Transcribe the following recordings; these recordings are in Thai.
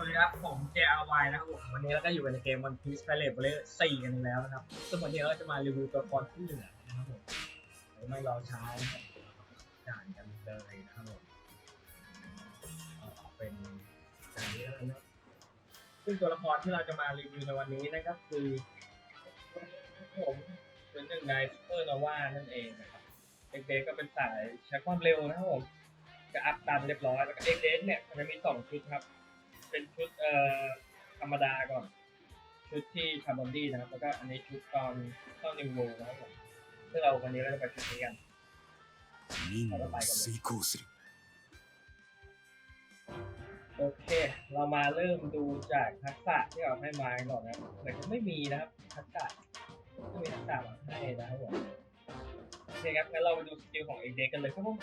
สวัสดีครับผม JRY นะครับผมวันนี้เราก็อยู่กันในเกม One Piece Pirate Warrior 4กันแล้วนะครับซึ่งวันนี้เราจะมารีวิวตัวละครที่เหลือนะครับผมไม่รอช้านะครับจ่ายกันเลยนะครับผมเป็นอย่างนี้แล้วนะซึ่งตัวละครที่เราจะมารีวิวในวันนี้นะครับคือผมเป็นหนึ่งในซูเปอร์โนวานั่นเองนะครับเด็กๆก็เป็นสายใช้ความเร็วนะครับผมจะอัพตันเรียบร้อยแล้วก็เด็กๆเนี่ยมันจะมีสองชุดครับ เป็นชุดเอ่อธรรมดาก่อน ชุดที่ชาบอนดี้นะครับ แล้วก็อันนี้ชุดตอนเข้านิวโวนะครับผมซึ่งเราวันนี้เราจะไปชุดนี้กัน 任務を遂行する โอเค เรามาเริ่มดูจากทักษะที่เราให้มาก่อนนะแต่ก็ไม่มีนะครับ ทักษะไม่มีทักษะมาให้นะครับผมโอเคครับงั้นเราไปดูสกิลของเอเดกันเลยครับผม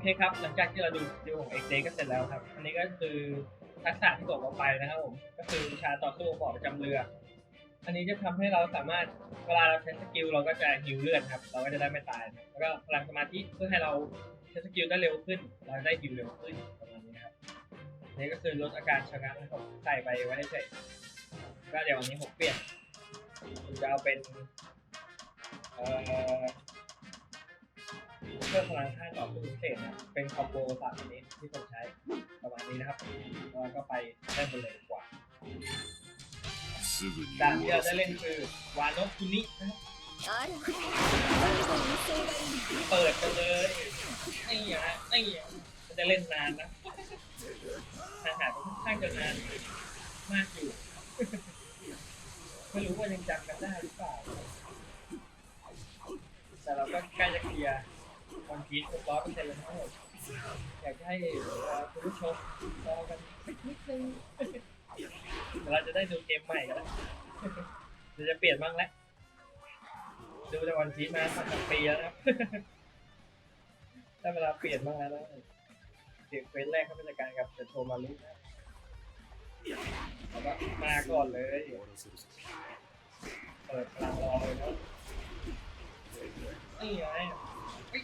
เคครับหลังจากที่เราดูสกิลของเอ็กเดก็เสร็จแล้วครับ อันนี้ก็คือทักษะที่บอกเราไปนะครับผม ก็คือวิชาต่อสู้บอประจำเรือ อันนี้จะทำให้เราสามารถเวลาเราใช้สกิลเราก็จะฮิวเลือดครับ เราก็จะได้ไม่ตายนะแล้วก็พลังสมาธิเพื่อให้เราใช้สกิลได้เร็วขึ้น เราได้ฮิวเร็วขึ้นประมาณนี้ครับอันนี่ก็คือลดอาการชะงักนะครับใส่ไปไว้เฉยก็เดี๋ยววันนี้ผมเปลี่ยนผมจะเอาเป็นเอ่อ เพิ่มพลังค่าต่อสู้พิเศษนะเป็นคอมโบสามชนิดที่ผมใช้ประมาณนี้นะครับแล้วก็ไปได้หมดเลยดีกว่า すぐに ด่าน 終 ที่ わ เรา ら ได้ せ เล่น る คือวานโนคุนินะครับ あら、どんな威勢がいい เปิดกันเลยนี่ฮะนี่มันจะเล่นนานนะทางหาก็ค่อนข้างจะนานมากอยู่ ไม่รู้ว่ายังจำกันได้หรือเปล่า แต่เราก็ใกล้จะเคลียร์วัน พีทร้อยเปเต็นต์เลยทั้งหมดอยากจะให้คุณผู้ชมรอกันนิดนึงเราจะได้ดูเกมใหม่กันแล้วจะเปลี่ยนบ้างแล้วดูแต่วันพีทมาสักปีแล้วนะได้เวลาเปลี่ยนบ้างแล้วเดี๋เฟสแรกเขาเป็นการกับโทมารุนะมาก่อนเลยเปิดกลังรอเลยนะนี่ไง ม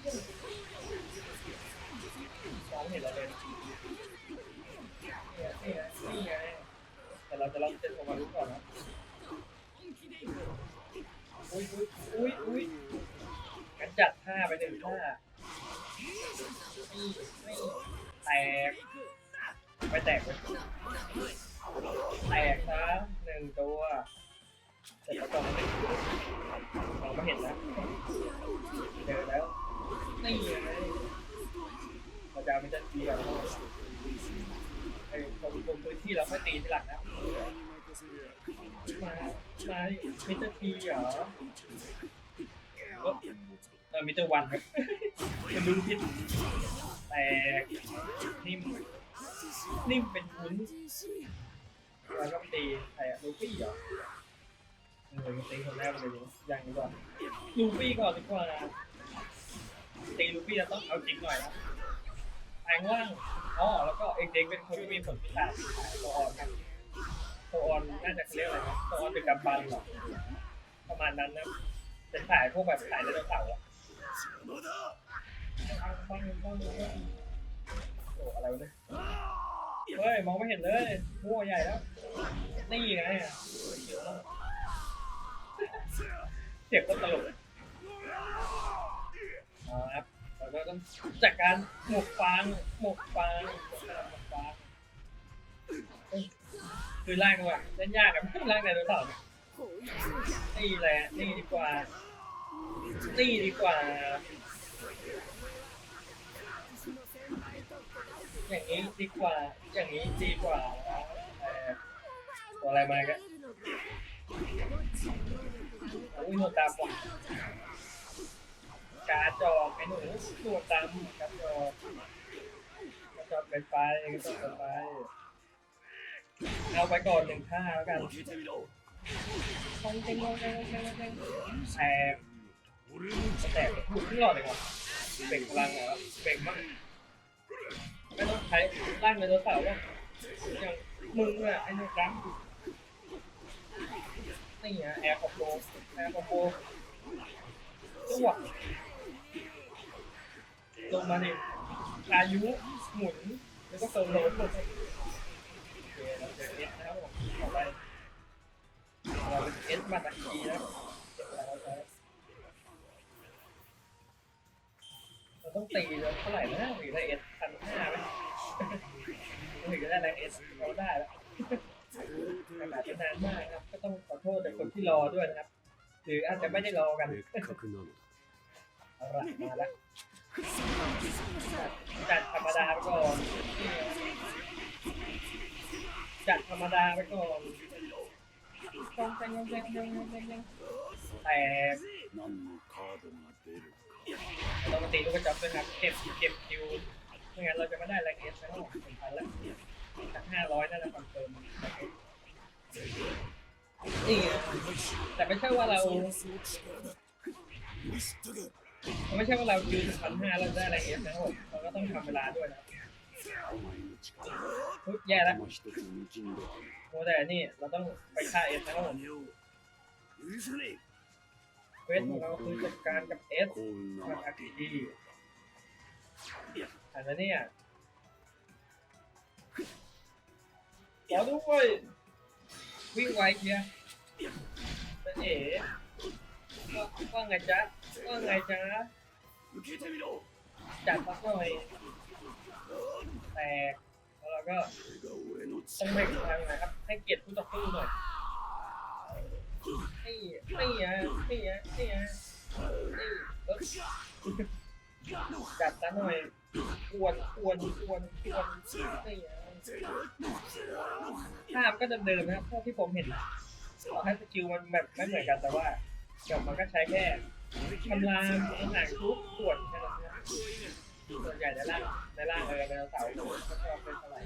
องเห็นเราเลยนี่ไงนี่ไงนี่ไงแต่เราจะลองเซ็นโทรมาลุกก่อนนะอุ้ยอุ้ยอุ้ยอุ้ยกันจัดท่าไปหนึ่งท่าแตกไม่แตกเลยแตกซะหนึ่งตัวแต่ประกอบไม่มองไม่เห็นนะเจอแล้วนี่ไง เราจะเบียวไอ้ตรงตรงพื้นที่เราค่อยตีทีหลังนะมามามิเตอร์ทีเหรอเออมิเตอร์วันครับมันดูผิดแต่นิ่มนิ่มเป็นวุ้นแล้วก็ตีใครอะลูฟี่เหรอเออตีคนแรกเลยยังดีกว่าลูฟี่ก่อนดีกว่าตีลูฟี่เราต้องเอาจริงหน่อยนะ แปลงร่างอ๋อแล้วก็เอกเด็กเป็นคนที่มีผลพิการตัวอ่อนคตัวอ่อนน่าจะเรียกอะไรนะตัวอ่อนเป็นกำบังหรอประมาณนั้นนะเป็นสายพวกแบบสายเลือดเต่าอะโอ้อะไรวะเนี่ยเฮ้ยมองไม่เห็นเลยหัวใหญ่แล้วนี่ไงเจ็บก็ตลกอะครับ แล้วก็ต้องจัดการหมวกฟางหมวกฟางหมวกฟางคือไล่างว่ะเล่นยากอะไม่ล่างไหนตัวนี่แหละนี่ดีกว่านี่ดีกว่า อย่างนี้ดีกว่า อย่างนี้ดีกว่าตัวอะไรมากันอุ้ยหมดตาปอ การจอกไอ้หนูหนูดำมการจอกกจอกไปไปกรจอกไปเอาไปก่อนหนึ่งท่าแล้วกันคงเต็งงงเต็งงงเต็แซมแตกหลุดขึ้นหล่อเลยว่ะเป่งพลังเหรอเป่งมากไม่ต้องใช้ร่างไดโนเสาร์ว่ะอย่างมึงอะไอ้หนูดำนี่ฮะแอร์คอมโบแอร์คอมโบจังหวะ ลงมาเนี่ยอายุหมุนแล้วก็เติมโหลดหมดโอเคเราเอสนะครับผมต่ไปเราเป็นเอสมาตะกี้นะเราต้องตีเล้เท่าไหร่นะถึงจะเอสพันห้าไหมถึงจะได้แรงเอสเราได้แล้วขนาดนานมากครับ ก็ต้องขอโทษแต่คนที่รอด้วยนะครับ หรืออาจจะไม่ได้รอกันเอาละมาแล้ว จัดธรรมดาไปก่อนจัดธรรมดาไปก่อนตรงกันยังยังยังยังยังแต่ต้องมาตีลูกกระจับด้วยนะเก็บเก็บคิวไม่งั้นเราจะไม่ได้ลรงเอสแล้วหนึ่งพันละจากห้าร้อยนั่นแหละคอนเฟิร์มนี่แต่ไม่ใช่ว่าเรา มันไม่ใช่ว่าเรายืนพันห้าเราได้อะไรเงี้ยนะครัผมเราก็ต้องทำเวลาด้วยนะพุทแย่แล้วโมเดลนี่เราต้องไปฆ่าเอสนะครับผมเวสของเราคือจัดการกับเอสทางอากิดีอันนั้นเนี่ยขอด้วยวิ่งไวเชียร์เอ๋ว่าไงจ๊ะ ว่าไงจ๊ะจัดมาหน่อยแตกแล้วก็ต้องเบ่งทางนะครับ ให้เกียรติผู้ต่อสู้หน่อยนี่นี่อะนี่อะนอะนี่จัดซะหน่อยกวนกวนกวนกวนนี่อะภาพก็จะเดิมนะครับเท่าที่ผมเห็นต่อให้สกิลมันแบบไม่เหมือนกันแต่ว่าเกี่ยวมันก็ใช้แค่ ทำลายหางทุกส่วนแค่นั้นนะส่วนใหญ่ในร่างในร่างเออในเสาร์ก็ชอบเป็นเท่าไหร่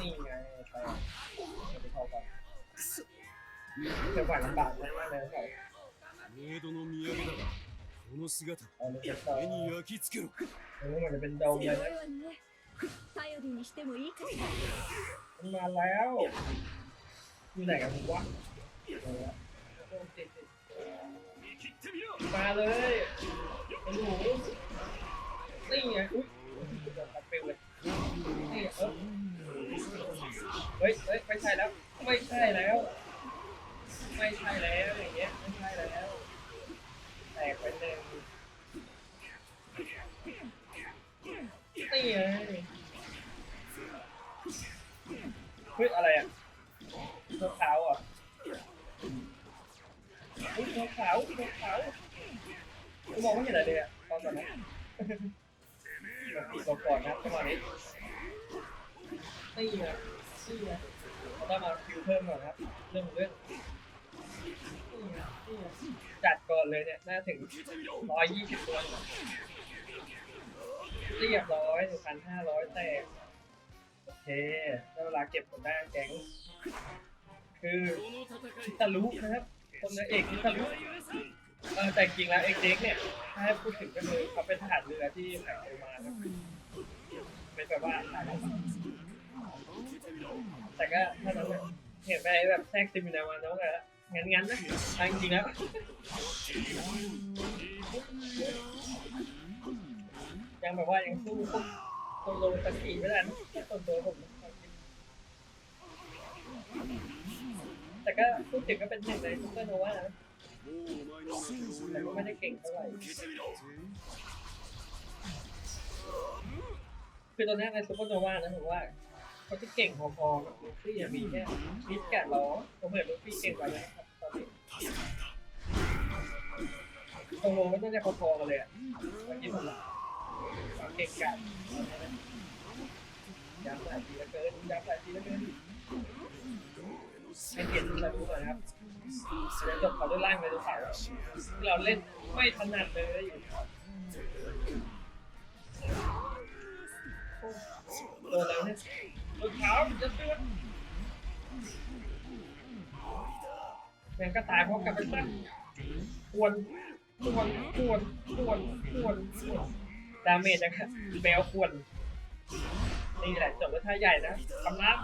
นี่ไงไปไปพอก่อนจังหวะลำบากมากเลยครับ メイドの土産だがこの姿 เอาเลยจะต่อ 目に焼き付けろ เออมันจะเป็นโดม 強い เลย わ นะ ね頼りにしてもいいかしら มันมาแล้วอยู่ไหนกันวะเออโด มาเลยไอ้หนูนี่ไงอุ้ยตัดไปเลยนี่เออเฮ้ยเฮ้ยไม่ใช่แล้ว ไม่ใช่แล้ว ไม่ใช่แล้วอย่างเงี้ยไม่ใช่แล้วแตกไปหนึ่งนี่ไงเฮ้ยอะไรอะตัวขาวอะเฮ้ยตัวขาวตัวขาว มองไม่เห็นอะไรเลยอะตอนก่อนนะตีก่อนนะประมาณนี้ตีนะตีนะเราต้องมาฟิวเพิ่มก่อนครับ เรื่องของเรื่องจัดก่อนเลยเนี่ย น่าถึงร้อยยี่สิบตัวเรียบร้อยหนึ่งพันห้าร้อยแตกโอเคแล้เวลาเก็บผลได้แก๊งคือคิตาลุนะครับคนเอกคิตาลุ เออแต่จริงแล้วเอ็กเด็กเนี่ยถ้าให้พูดถึงก็คือเขาเป็นทหารเรือที่ผ่านโอมาแล้วเป็นแบบว่าหารแต่ก็ถ้าานั้เห็นไปแบบแทรกซิมินามานน้องอะงั้นงั้นนะจริงๆแล้วยังแบบว่ายังสู้พวกคนลงตะกี้ไม่ได้นะแค่คนโดนผมแต่ก็พูดถึงก็เป็นหนึ่งในซุปเปอร์โนวานะ แต่ก็ไม่ได้เก่งเท่าไหร่คือตอนนี้ในซูเปอร์โนวานะผมว่าเขาจะเก่งพอๆกับลูฟี่อย่างมีแค่นิดกัล้อผมเห็นลูฟี่เก่งกว่าแล้วครับตอนนี้ตรงโลก็น่าจะพอๆกันเลยอะวันนี้ผมเก่งกันย้ำหลายทีแล้วเกินย้ำหลายทีแล้วเกิน ให้เกียรติทุกท่านทุกคนนะครับเดี๋ยวจบเขาด้วยร่างเลยทุกฝ่ายที่เราเล่นไม่ถนัดเลยโดนแล้วเนี่ยโดนเท้าจะเตือนแม่งก็ตายเพราะกลับไปตั้งควรควรควรควรควรควรดาเมจนะครับแบลควรนี่แหละจบด้วท่าใหญ่นะคำนับ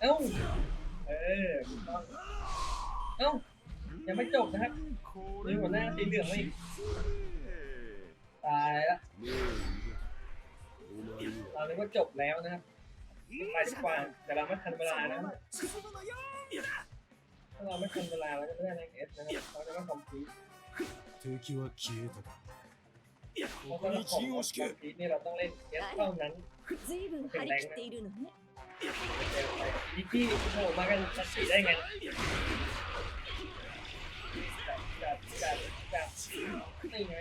เอ้า เออถูกต้องเอ้า ยังไม่จบนะครับมีหัวหน้าสีเหลืองมาอีกตายละ เราคิดว่าจบแล้วนะครับไปดีกว่าแต่เราไม่ทันเวลานะถ้าเราไม่ทันเวลาเราจะไม่ได้ในเอสนะครับเราจะไม่คอมพลีท 敵は消えたか เพราะ ここ ถ้าเรา に คอม 陣を敷け พลีทนี่เราต้องเล่นเอสเท่านั้น ずいぶん張り切っているのね ดิกี้โผล่มากันสักสี่ได้ไงจับจับจับนี่ไง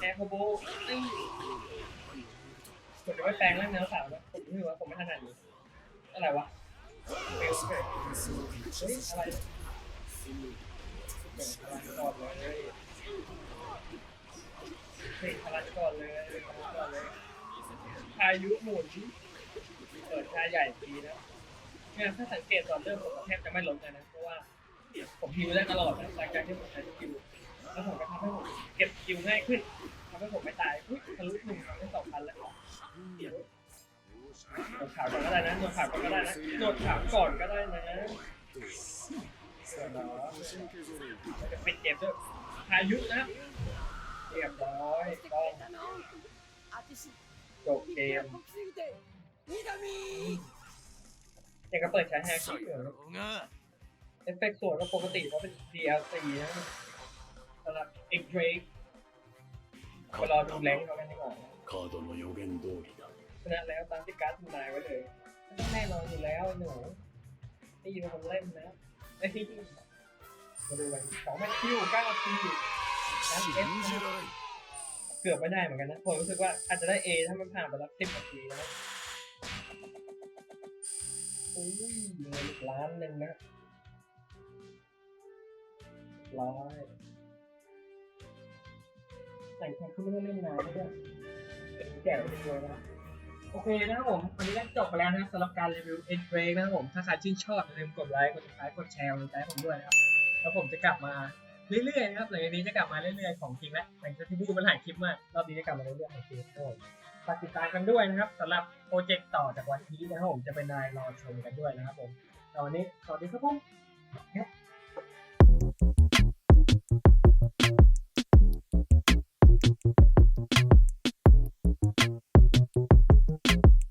แอร์โคโบนี่ผมจะไม่แปลงร่างเนื้อสาวนะผมไม่รู้ว่าผมไม่ถนัดนี้อะไรวะเบลเบลเฮ้ยอะไรเบลพลังก่อนเลยเฮ้ยพลังก่อนเลยพลังก่อนเลยพายุหมุน เปิดชาใหญ่ทีนะเนี่ยถ้าสังเกตตอนเริ่มผมแทบจะไม่ลดเลยนะเพราะว่าผมฮิวได้ตลอดนะหลังจากที่ผมใช้สกิลแล้วผมก็ทำให้ผมเก็บสกิลง่ายขึ้นทำให้ผมไม่ตายอุ้ยทะลุหนึ่งทำได้สองพันแล้วหนวดขาวก่อนก็ได้นะหนวดขาวก่อนก็ได้นะหนวดขาวก่อนก็ได้นะเดี๋ยวเนาะจะปิดเกมด้วยพายุนะเรียบร้อยต้องจบเกม ยังก็เปิดใช้แฮกที่เกิด ろうが เอฟเฟกต์สวยก็ปกติเพราะเป็น DLC นะสำหรับ X Ray ไปรอดูแรงเขากันดีกว่า カードの予言通りだ ชนะแล้วตามที่การ์ดทำนายไว้เลยมันต้องแน่นอนอยู่แล้วหนูได้ยินคนเล่นนะไอ้ที่มาดูกันสองแมตช์คิวเก้าทีนะเอฟ 信じられん เกือบไม่ได้เหมือนกันนะผมรู้สึกว่าอาจจะได้ A ถ้ามันผ่านไปแล้วสิบนาทีนะ อุ้ยเงินอีกล้านหนึ่งนะร้อยแต่งแค่คือไม่ได้เล่นนานแล้วด้วยแก่ไปเลยนะโอเคนะครับผม วันนี้ก็จบไปแล้วนะสำหรับการรีวิว End Break นะครับผม ถ้าใครชื่นชอบอย่าลืมกดไลค์ กดติดตามกดแชร์กดใจผมด้วยนะครับ แล้วผมจะกลับมาเรื่อยๆนะครับหลังจากนี้จะกลับมาเรื่อยๆของจริงแล้วหลังจากที่พูดมาหลายคลิปมาก รอบนี้จะกลับมาเรื่อยๆของจริงครับผม ฝากติดตามกันด้วยนะครับสำหรับโปรเจกต์ต่อจากวันนี้นะครับผมจะเป็นนายรอชมกันด้วยนะครับผมตอนนี้สวัสดีครับผม